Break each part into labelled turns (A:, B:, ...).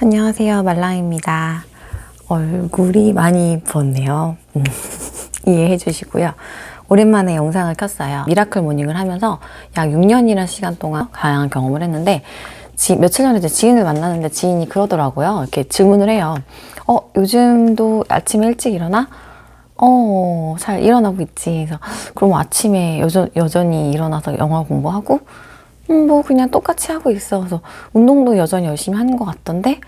A: 안녕하세요. 말랑입니다. 얼굴이 많이 부었네요. 음, 이해해 주시고요. 오랜만에 영상을 켰어요. 미라클 모닝을 하면서 약 6년이라는 시간 동안 다양한 경험을 했는데 지- 며칠 전에 제 지인을 만났는데 지인이 그러더라고요. 이렇게 질문을 해요. 어, 요즘도 아침에 일찍 일어나? 어, 잘 일어나고 있지. 그래서 그럼 아침에 여전, 여전히 일어나서 영어 공부하고 음, 뭐 그냥 똑같이 하고 있어. 그래서 운동도 여전히 열심히 하는 것 같던데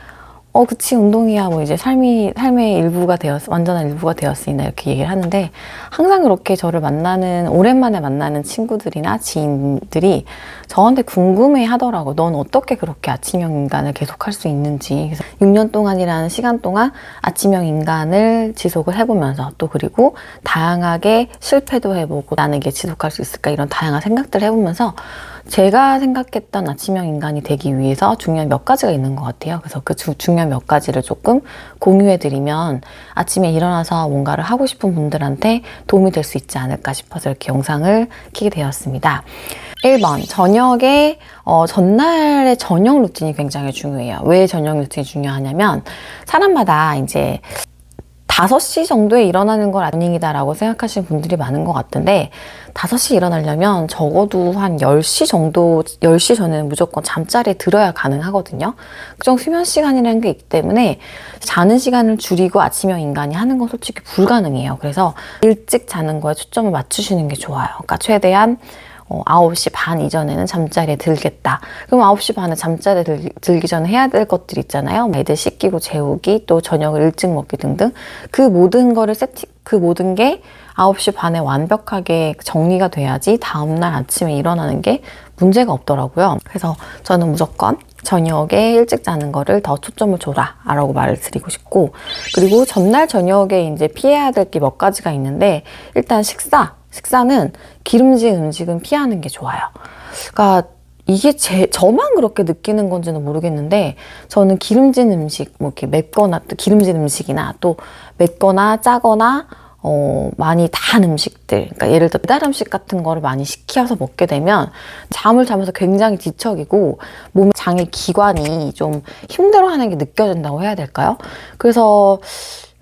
A: 어, 그치, 운동이야. 뭐 이제 삶이, 삶의 일부가 되었, 완전한 일부가 되었으니까 이렇게 얘기를 하는데, 항상 그렇게 저를 만나는, 오랜만에 만나는 친구들이나 지인들이 저한테 궁금해 하더라고. 넌 어떻게 그렇게 아침형 인간을 계속 할 수 있는지. 그래서 6년 동안이라는 시간 동안 아침형 인간을 지속을 해보면서 또 그리고 다양하게 실패도 해보고 나는 이게 지속할 수 있을까 이런 다양한 생각들을 해보면서 제가 생각했던 아침형 인간이 되기 위해서 중요한 몇 가지가 있는 것 같아요. 그래서 그 주- 중요한 몇 가지를 조금 공유해드리면 아침에 일어나서 뭔가를 하고 싶은 분들한테 도움이 될 수 있지 않을까 싶어서 이렇게 영상을 키게 되었습니다. 1번, 저녁에, 어, 전날의 저녁 루틴이 굉장히 중요해요. 왜 저녁 루틴이 중요하냐면, 사람마다 이제 5시 정도에 일어나는 걸 모닝이다라고 생각하시는 분들이 많은 것 같은데 5시 일어나려면 적어도 한 10시 정도 10시 전에는 무조건 잠자리에 들어야 가능하거든요. 그정 수면 시간이라는 게 있기 때문에 자는 시간을 줄이고 아침형 인간이 하는 건 솔직히 불가능해요. 그래서 일찍 자는 거에 초점을 맞추시는 게 좋아요. 그러니까 최대한 어, 9시 반 이전에는 잠자리에 들겠다. 그럼 9시 반에 잠자리에 들, 들기 전에 해야 될 것들 있잖아요. 애들 씻기고 재우기, 또 저녁을 일찍 먹기 등등. 그 모든 거를 세팅, 그 모든 게 9시 반에 완벽하게 정리가 돼야지 다음날 아침에 일어나는 게 문제가 없더라고요. 그래서 저는 무조건 저녁에 일찍 자는 거를 더 초점을 줘라 라고 말을 드리고 싶고 그리고 전날 저녁에 이제 피해야 될 게 몇 가지가 있는데 일단 식사 식사는 기름진 음식은 피하는 게 좋아요. 그러니까 이게 제, 저만 그렇게 느끼는 건지는 모르겠는데, 저는 기름진 음식, 뭐 이렇게 맵거나 또 기름진 음식이나 또 맵거나 짜거나, 어, 많이 단 음식들, 그러니까 예를 들어 배달 음식 같은 거를 많이 시켜서 먹게 되면 잠을 자면서 굉장히 뒤척이고 몸 장의 기관이 좀 힘들어하는 게 느껴진다고 해야 될까요? 그래서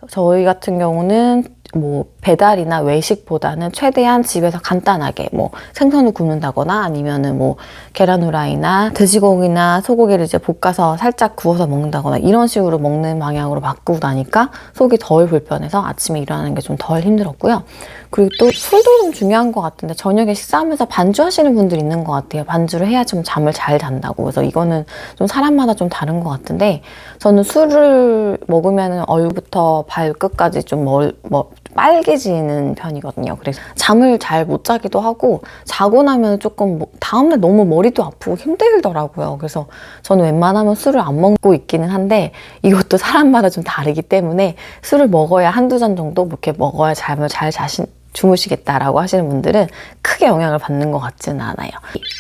A: 저희 같은 경우는 뭐 배달이나 외식보다는 최대한 집에서 간단하게 뭐 생선을 굽는다거나 아니면은 뭐 계란 후라이나 돼지고기나 소고기를 이제 볶아서 살짝 구워서 먹는다거나 이런 식으로 먹는 방향으로 바꾸고 나니까 속이 덜 불편해서 아침에 일어나는 게 좀 덜 힘들었고요. 그리고 또 술도 좀 중요한 것 같은데 저녁에 식사하면서 반주하시는 분들이 있는 것 같아요. 반주를 해야 좀 잠을 잘 잔다고. 그래서 이거는 좀 사람마다 좀 다른 것 같은데 저는 술을 먹으면 얼부터 발끝까지 좀 멀, 뭐 빨개지는 편이거든요. 그래서 잠을 잘 못 자기도 하고 자고 나면 조금 뭐 다음날 너무 머리도 아프고 힘들더라고요. 그래서 저는 웬만하면 술을 안 먹고 있기는 한데 이것도 사람마다 좀 다르기 때문에 술을 먹어야 한두 잔 정도 뭐 이렇게 먹어야 잠을 잘 자신 주무시겠다라고 하시는 분들은 크게 영향을 받는 것 같지는 않아요.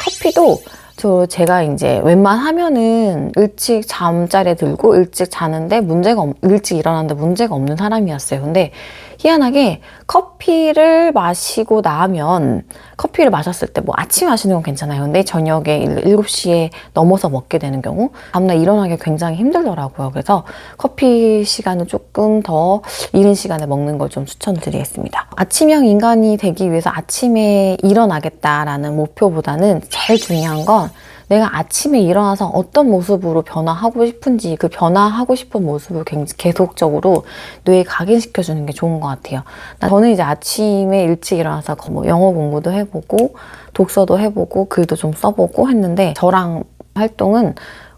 A: 커피도 저 제가 이제 웬만하면은 일찍 잠자리에 들고 일찍 자는데 문제가 없, 일찍 일어나는데 문제가 없는 사람이었어요. 근데 희한하게 커피를 마시고 나면 커피를 마셨을 때 뭐 아침 마시는 건 괜찮아요. 근데 저녁에 7시에 넘어서 먹게 되는 경우 다음날 일어나기 굉장히 힘들더라고요. 그래서 커피 시간은 조금 더 이른 시간에 먹는 걸 좀 추천드리겠습니다. 아침형 인간이 되기 위해서 아침에 일어나겠다라는 목표보다는 제일 중요한 건 내가 아침에 일어나서 어떤 모습으로 변화하고 싶은지 그 변화하고 싶은 모습을 굉- 계속적으로 뇌에 각인시켜 주는 게 좋은 것 같아요. 나- 저는 이제 아침에 일찍 일어나서 거- 뭐 영어 공부도 해보고 독서도 해보고 글도 좀 써보고 했는데 저랑 활동은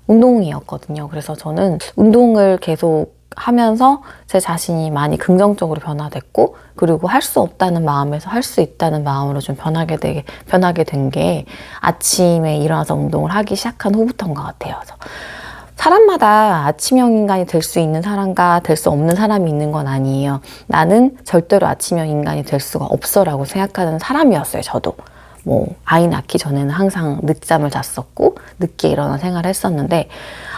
A: 운동이었거든요. 그래서 저는 운동을 계속 하면서 제 자신이 많이 긍정적으로 변화됐고 그리고 할 수 없다는 마음에서 할 수 있다는 마음으로 좀 변하게 되게 변하게 된 게 아침에 일어나서 운동을 하기 시작한 후부터인 것 같아요. 사람마다 아침형 인간이 될 수 있는 사람과 될 수 없는 사람이 있는 건 아니에요. 나는 절대로 아침형 인간이 될 수가 없어라고 생각하는 사람이었어요. 저도. 뭐 아이 낳기 전에는 항상 늦잠을 잤었고 늦게 일어나 생활을 했었는데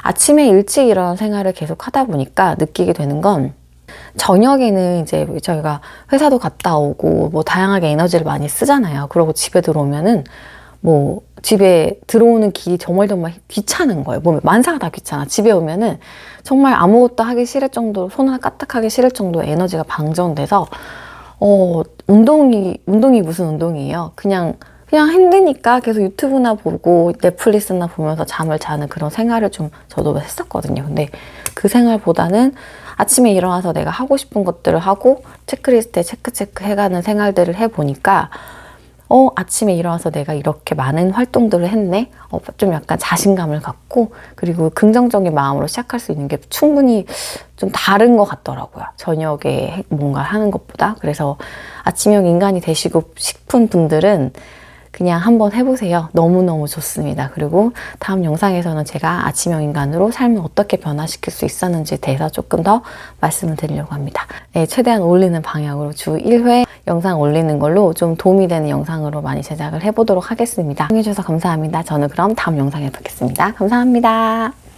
A: 아침에 일찍 일어나 생활을 계속 하다 보니까 느끼게 되는 건 저녁에는 이제 저희가 회사도 갔다 오고 뭐 다양하게 에너지를 많이 쓰잖아요. 그러고 집에 들어오면은 뭐 집에 들어오는 길이 정말 정말 귀찮은 거예요. 몸에 만사가 다 귀찮아. 집에 오면은 정말 아무것도 하기 싫을 정도로 손 하나 까딱하기 싫을 정도로 에너지가 방전돼서 어 운동이 운동이 무슨 운동이에요? 그냥 그냥 힘드니까 계속 유튜브나 보고 넷플릭스나 보면서 잠을 자는 그런 생활을 좀 저도 했었거든요. 근데 그 생활보다는 아침에 일어나서 내가 하고 싶은 것들을 하고 체크리스트에 체크 체크 해가는 생활들을 해보니까 어, 아침에 일어나서 내가 이렇게 많은 활동들을 했네? 어, 좀 약간 자신감을 갖고, 그리고 긍정적인 마음으로 시작할 수 있는 게 충분히 좀 다른 것 같더라고요. 저녁에 뭔가 하는 것보다. 그래서 아침형 인간이 되시고 싶은 분들은 그냥 한번 해보세요. 너무너무 좋습니다. 그리고 다음 영상에서는 제가 아침형 인간으로 삶을 어떻게 변화시킬 수 있었는지에 대해서 조금 더 말씀을 드리려고 합니다. 네, 최대한 올리는 방향으로 주 1회 영상 올리는 걸로 좀 도움이 되는 영상으로 많이 제작을 해보도록 하겠습니다. 시청해주셔서 감사합니다. 저는 그럼 다음 영상에 뵙겠습니다. 감사합니다.